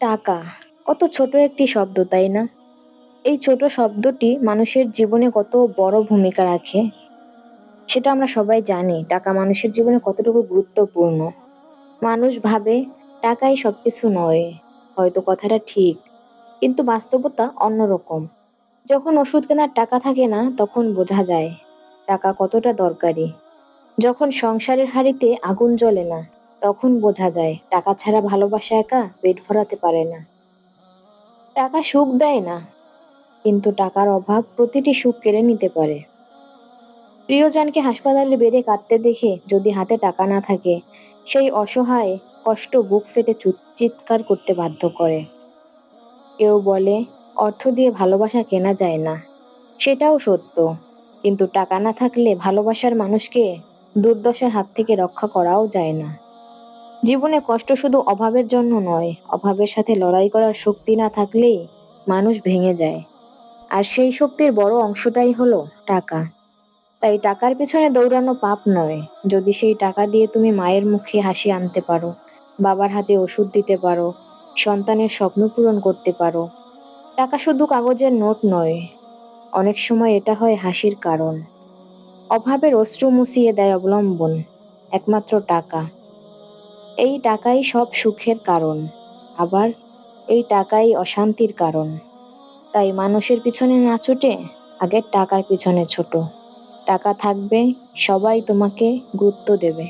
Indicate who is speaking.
Speaker 1: টাকা। কত ছোট একটি শব্দ, তাই না? এই ছোট শব্দটি মানুষের জীবনে কত বড় ভূমিকা রাখে, সেটা আমরা সবাই জানি। টাকা মানুষের জীবনে কতটুকু গুরুত্বপূর্ণ। মানুষ ভাবে টাকাই সব কিছু নয়, হয়তো কথাটা ঠিক, কিন্তু বাস্তবতা অন্যরকম। যখন ওষুধ কেনার টাকা থাকে না, তখন বোঝা যায়, টাকা কতটা দরকারি। যখন সংসারের হাড়িতে আগুন জ্বলে না তখন বোঝা যায়, টাকা ছাড়া ভালোবাসা একা পেট ভরাতে পারে না। টাকা সুখ দেয় না, কিন্তু টাকার অভাব প্রতিটি সুখ কেড়ে নিতে পারে। প্রিয়জনকে হাসপাতালে বেডে কাঁদতে দেখে যদি হাতে টাকা না থাকে, সেই অসহায় কষ্ট বুক ফেটে চিৎকার করতে বাধ্য করে। কেউ বলে, অর্থ দিয়ে ভালোবাসা কেনা যায় না। সেটাও সত্য, কিন্তু টাকা না থাকলে ভালোবাসার মানুষকে দুর্দশার হাত থেকে রক্ষা করাও যায় না। জীবনে কষ্ট শুধু অভাবের জন্য নয়, অভাবের সাথে লড়াই করার শক্তি না থাকলেই মানুষ ভেঙে যায়। আর সেই শক্তির বড় অংশটাই হলো টাকা। তাই টাকার পিছনে দৌড়ানো পাপ নয়, যদি সেই টাকা দিয়ে তুমি মায়ের মুখে হাসি আনতে পারো, বাবার হাতে ওষুধ দিতে পারো, সন্তানের স্বপ্ন পূরণ করতে পারো, টাকা শুধু কাগজের নোট নয়, অনেক সময় এটা হয় হাসির কারণ। অভাবের অশ্রু মুছিয়ে দেয় অবলম্বন, একমাত্র টাকা। এই টাকাই সব সুখের কারণ, আবার এই টাকাই অশান্তির কারণ। তাই মানুষের পিছনে না ছুটে আগের টাকার পিছনে ছোট। টাকা থাকবে, সবাই তোমাকে গুরুত্ব দেবে।